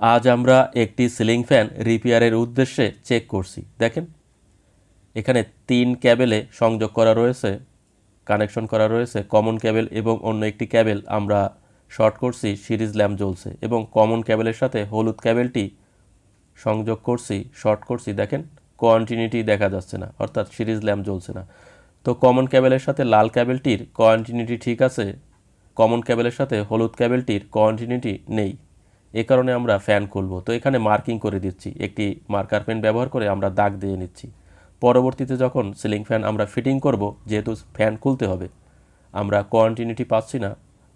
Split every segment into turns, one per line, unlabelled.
আজ আমরা একটি সিলিং ফ্যান রিপেয়ারের উদ্দেশ্যে চেক করছি। দেখেন, এখানে তিন ক্যাবেলে সংযোগ করা রয়েছে, কানেকশন করা রয়েছে, কমন ক্যাবেল এবং অন্য একটি ক্যাবেল আমরা শর্ট করছি, সিরিজ ল্যাম্প জ্বলছে এবং কমন ক্যাবেলের সাথে হলুদ ক্যাবেলটি সংযোগ করছি, শর্ট করছি। দেখেন কন্টিনিউটি দেখা যাচ্ছে না, অর্থাৎ সিরিজ ল্যাম্প জ্বলছে না। তো কমন ক্যাবেলের সাথে লাল ক্যাবেলটির কন্টিনিউটি ঠিক আছে, কমন ক্যাবেলের সাথে হলুদ ক্যাবেলটির কন্টিনিউটি নেই। এ কারণে আমরা ফ্যান খুলব। তো এখানে মার্কিং করে দিচ্ছি। একটি মার্কার পেন ব্যবহার করে আমরা দাগ দিয়ে নিচ্ছি। পরবর্তীতে যখন সিলিং ফ্যান আমরা ফিটিং করব, যেহেতু ফ্যান খুলতে হবে, আমরা কন্টিনিউটি পাচ্ছি না।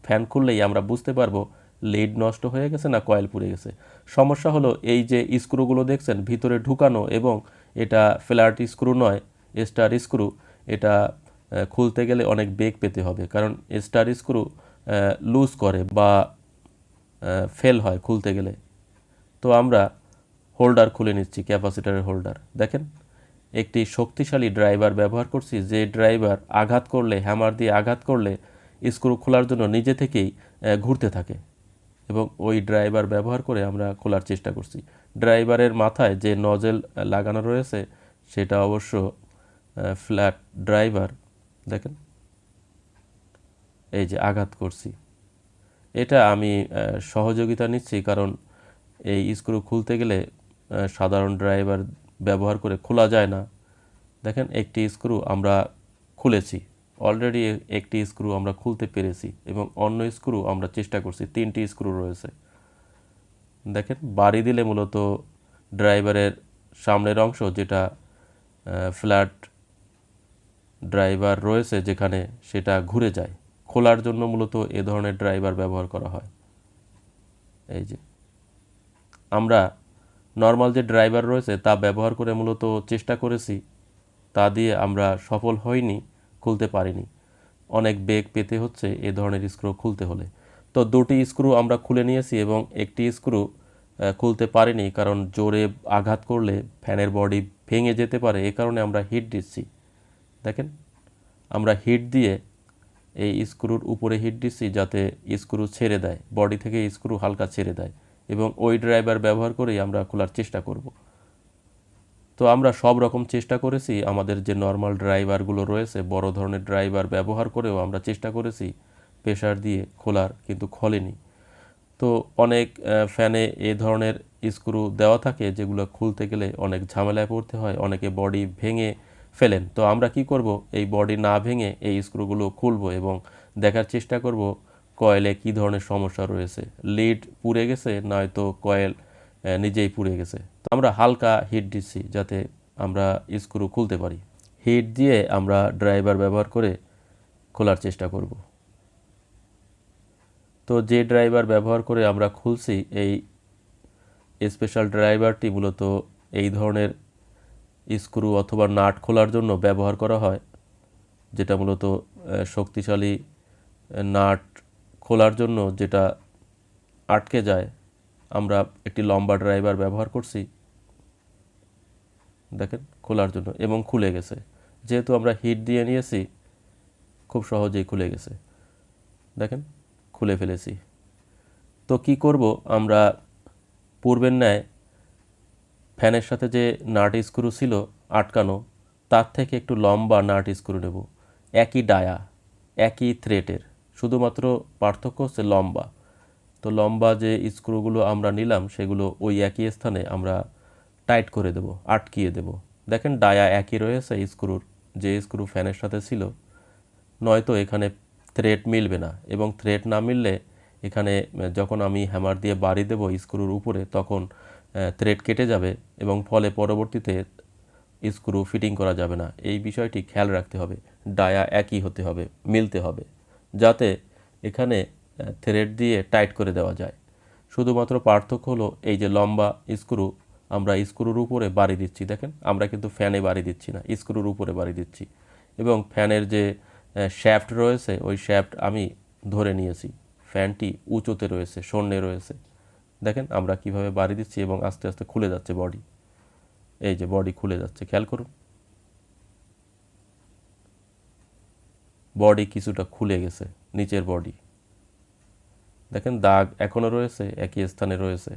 ফ্যান খুললেই আমরা বুঝতে পারব লিড নষ্ট হয়ে গেছে না কয়েল পুড়ে গেছে। সমস্যা হলো এই যে স্ক্রুগুলো দেখছেন, ভিতরে ঢুকানো এবং এটা ফ্ল্যাট স্ক্রু নয় স্টার স্ক্রু এটা খুলতে গেলে অনেক বেগ পেতে হবে। কারণ স্টার স্ক্রু লুজ করে বা ফেল হয় খুলতে গেলে। তো আমরা হোল্ডার খুলে নিচ্ছি ক্যাপাসিটারের হোল্ডার দেখেন, একটি শক্তিশালী ড্রাইভার ব্যবহার করছি, যে ড্রাইভার আঘাত করলে হ্যামার দিয়ে আঘাত করলে স্ক্রু খোলার জন্য নিজে থেকেই ঘুরতে থাকে। এবং ওই ড্রাইভার ব্যবহার করে আমরা খোলার চেষ্টা করছি। ড্রাইভারের মাথায় যে নজেল লাগানো রয়েছে, সেটা অবশ্য ফ্ল্যাট ড্রাইভার দেখেন, এই যে আঘাত করছি। এটা আমি সহযোগিতা নিচ্ছি, কারণ এই স্ক্রু খুলতে গেলে সাধারণ ড্রাইভার ব্যবহার করে খোলা যায় না। দেখেন, একটি স্ক্রু আমরা খুলেছি। অলরেডি একটি স্ক্রু আমরা খুলতে পেরেছি এবং অন্য স্ক্রু আমরা চেষ্টা করছি। তিনটি স্ক্রু রয়েছে। দেখেন, বাড়ি দিলে মূলত ড্রাইভারের সামনের অংশ যেটা ফ্ল্যাট ড্রাইভার রয়েছে যেখানে সেটা ঘুরে যায়। খোলার জন্য মূলত এ ধরনের ড্রাইভার ব্যবহার করা হয়। এই যে, আমরা নর্মাল যে ড্রাইভার রয়েছে তা ব্যবহার করে মূলত চেষ্টা করেছি, তা দিয়ে আমরা সফল হইনি, খুলতে পারিনি। অনেক বেগ পেতে হচ্ছে এ ধরনের স্ক্রু খুলতে হলে। তো দুটি স্ক্রু আমরা খুলে নিয়েছি এবং একটি স্ক্রু খুলতে পারিনি কারণ জোরে আঘাত করলে ফ্যানের বডি ভেঙে যেতে পারে, এ কারণে আমরা হিট দিচ্ছি। দেখেন, আমরা হিট দিয়ে এই স্ক্রুর উপরে হিট দিচ্ছি যাতে স্ক্রু ছেড়ে দেয়, বডি থেকে স্ক্রু হালকা ছেড়ে দেয় এবং ওই ড্রাইভার ব্যবহার করেই আমরা খোলার চেষ্টা করব। তো আমরা সব রকম চেষ্টা করেছি, আমাদের যে নর্মাল ড্রাইভারগুলো রয়েছে, বড় ধরনের ড্রাইভার ব্যবহার করেও আমরা চেষ্টা করেছি প্রেশার দিয়ে খোলার, কিন্তু খোলেনি। তো অনেক ফ্যানে এ ধরনের স্ক্রু দেওয়া থাকে যেগুলো খুলতে গেলে অনেক ঝামেলায় পড়তে হয়, অনেকে বডি ভেঙে ফেলেন। তো আমরা কি করব? এই বডি না ভেঙে এই স্ক্রুগুলো খুলবো এবং দেখার চেষ্টা করব কয়েলে কি ধরনের সমস্যা রয়েছে। লিড পুড়ে গেছে, নয়তো কয়েল নিজেই পুড়ে গেছে। তো আমরা হালকা হিট দিচ্ছি যাতে আমরা স্ক্রু খুলতে পারি। হিট দিয়ে আমরা ড্রাইভার ব্যবহার করে খোলার চেষ্টা করব। তো যে ড্রাইভার ব্যবহার করে আমরা খুলছি, এই স্পেশাল ড্রাইভারটি মূলত এই ধরনের স্ক্রু অথবা নাট খোলার জন্য ব্যবহার করা হয়, যেটা মূলত শক্তিশালী নাট খোলার জন্য যেটা আটকে যায়। আমরা একটি লম্বা ড্রাইভার ব্যবহার করছি, দেখেন, খোলার জন্য, এবং খুলে গেছে। যেহেতু আমরা হিট দিয়ে নিয়েছি, খুব সহজেই খুলে গেছে। দেখেন, খুলে ফেলেছি। তো কি করব? আমরা পূর্বের ন্যায় ফ্যানের সাথে যে নাট স্ক্রু ছিল আটকানো, তার থেকে একটু লম্বা নাট স্ক্রু নেব। একই ডায়া, একই থ্রেটের, শুধুমাত্র পার্থক্য হচ্ছে লম্বা। তো লম্বা যে স্ক্রুগুলো আমরা নিলাম, সেগুলো ওই একই স্থানে আমরা টাইট করে দেব, আটকিয়ে দেব। দেখেন ডায়া একই রয়েছে স্ক্রুর, যে স্ক্রু ফ্যানের সাথে ছিল। নয়তো এখানে থ্রেড মিলবে না এবং থ্রেড না মিললে এখানে যখন আমি হ্যামার দিয়ে বাড়ি দেবো স্ক্রুর উপরে, তখন থ্রেড কেটে যাবে এবং ফলে পরবর্তীতে স্ক্রু ফিটিং করা যাবে না। এই বিষয়টি খেয়াল রাখতে হবে ডায়া একই হতে হবে, মিলতে হবে, যাতে এখানে থ্রেড দিয়ে টাইট করে দেওয়া যায়। শুধুমাত্র পার্থক্য হলো এই যে লম্বা স্ক্রু আমরা স্ক্রুর উপরে বাড়ি দিচ্ছি। দেখেন, আমরা কিন্তু ফ্যানে বাড়ি দিচ্ছি না স্ক্রুর উপরে বাড়ি দিচ্ছি। এবং ফ্যানের যে শ্যাফট রয়েছে, ওই শ্যাফট আমি ধরে নিয়েছি। ফ্যানটি উঁচুতে রয়েছে, শূন্যে রয়েছে। দেখেন আমরা কীভাবে বাড়ি দিচ্ছি এবং আস্তে আস্তে খুলে যাচ্ছে বডি এই যে বডি খুলে যাচ্ছে, খেয়াল করুন। বডি কিছুটা খুলে গেছে, নিচের বডি দেখেন দাগ এখনও রয়েছে, একই স্থানে রয়েছে।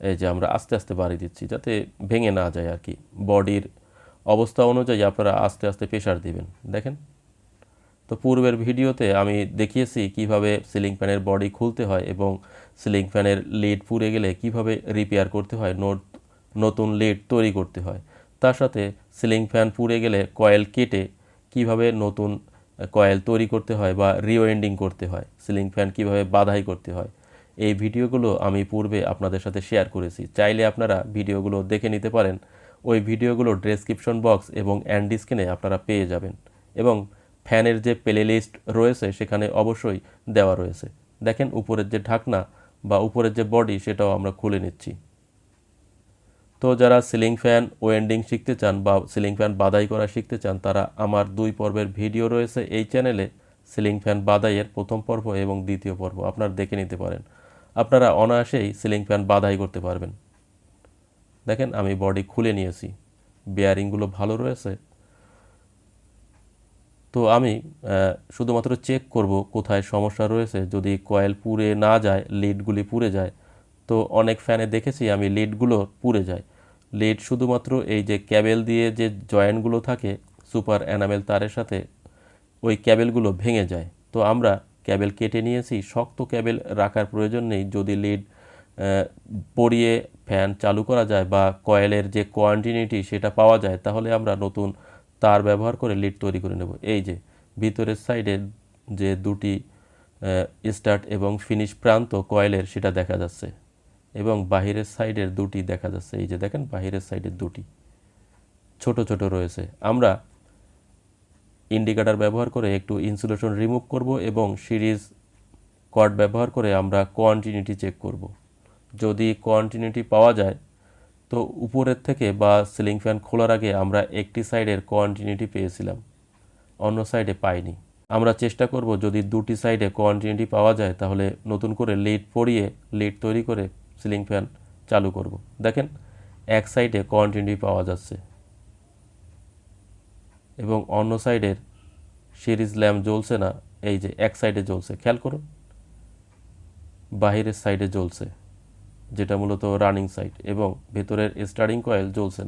এই যে আমরা আস্তে আস্তে বাড়ি দিচ্ছি, যাতে ভেঙে না যায় আর কি। বডির অবস্থা অনুযায়ী আপনারা আস্তে আস্তে প্রেশার দিবেন। দেখেন তো পূর্বের ভিডিওতে আমি দেখিয়েছি কীভাবে সিলিং ফ্যানের বডি খুলতে হয় এবং সিলিং ফ্যানের লিড পুড়ে গেলে কীভাবে রিপেয়ার করতে হয়, নোট, নতুন লিড তৈরি করতে হয়। তার সাথে সিলিং ফ্যান পুড়ে গেলে কয়েল কেটে কীভাবে নতুন কয়েল তৈরি করতে হয় বা রিওয়েন্ডিং করতে হয়, সিলিং ফ্যান কীভাবে বাধাই করতে হয়। এই ভিডিওগুলো আমি পূর্বে আপনাদের সাথে শেয়ার করেছি। চাইলে আপনারা ভিডিওগুলো দেখে নিতে পারেন। ওই ভিডিওগুলো ডেসক্রিপশন বক্স এবং অ্যান্ড স্ক্রিনে আপনারা পেয়ে যাবেন। এবং ফ্যানের যে প্লে লিস্ট রয়েছে সেখানে অবশ্যই দেওয়া রয়েছে। দেখেন উপরের যে ঢাকনা বা উপরের যে বডি সেটাও আমরা খুলে নিচ্ছি। তো যারা সিলিং ফ্যান ওয়েন্ডিং শিখতে চান বা সিলিং ফ্যান বাদাই করা শিখতে চান, তারা আমার দুই পর্বের ভিডিও রয়েছে এই চ্যানেলে, সিলিং ফ্যান বাদাইয়ের প্রথম পর্ব এবং দ্বিতীয় পর্ব। আপনারা দেখে নিতে পারেন। আপনারা অনায়াসেই সিলিং ফ্যান বাদাই করতে পারবেন। দেখেন আমি বডি খুলে নিয়েছি। বেয়ারিংগুলো ভালো রয়েছে। তো আমি শুধুমাত্র চেক করব কোথায় সমস্যা রয়েছে। যদি কয়েল পুড়ে না যায় লিডগুলি পুড়ে যায়, তো অনেক ফ্যানে দেখেছি আমি লিডগুলো পুড়ে যায়। লিড শুধুমাত্র এই যে ক্যাবেল দিয়ে যে জয়েন্টগুলো থাকে সুপার অ্যানামেল তারের সাথে, ওই ক্যাবেলগুলো ভেঙে যায়। তো আমরা ক্যাবেল কেটে নিয়েছি, শক্ত ক্যাবেল রাখার প্রয়োজন নেই। যদি লিড পরিয়ে ফ্যান চালু করা যায় বা কয়েলের যে কোয়ান্টিনিটি সেটা পাওয়া যায়, তাহলে আমরা নতুন তার ব্যবহার করে লিড তৈরি করে নেব। এই যে, ভিতরের সাইডে যে দুটি স্টার্ট এবং ফিনিশ প্রান্ত কয়েলের সেটা দেখা যাচ্ছে এবং বাহিরের সাইডের দুটি দেখা যাচ্ছে। এই যে দেখেন, বাহিরের সাইডের দুটি ছোট ছোট রয়েছে। আমরা ইন্ডিকেটার ব্যবহার করে একটু ইনসুলেশন রিমুভ করব এবং সিরিজ কর্ড ব্যবহার করে আমরা কোয়ান্টিনিটি চেক করব। যদি কোয়ান্টিনিটি পাওয়া যায় তো উপরের থেকে বা সিলিং ফ্যান খোলার আগে আমরা একটি সাইডের কোয়ান্টিনিটি পেয়েছিলাম, অন্য সাইডে পাইনি। আমরা চেষ্টা করব যদি দুটি সাইডে কোয়ান্টিনিটি পাওয়া যায় তাহলে নতুন করে লিড পরিয়ে লিড তৈরি করে সিলিং ফ্যান চালু করব। দেখেন, এক সাইডে কোয়ান্টিনিটি পাওয়া যাচ্ছে এবং অন্য সাইডের সিরিজ ল্যাম্প জ্বলছে না, এই যে এক সাইডে জ্বলছে। খেয়াল করুন, বাহিরের সাইডে জ্বলছে। যেটা মূলত রানিং সাইট এবং ভেতরের স্টারিং কয়েল জ্বলছে না।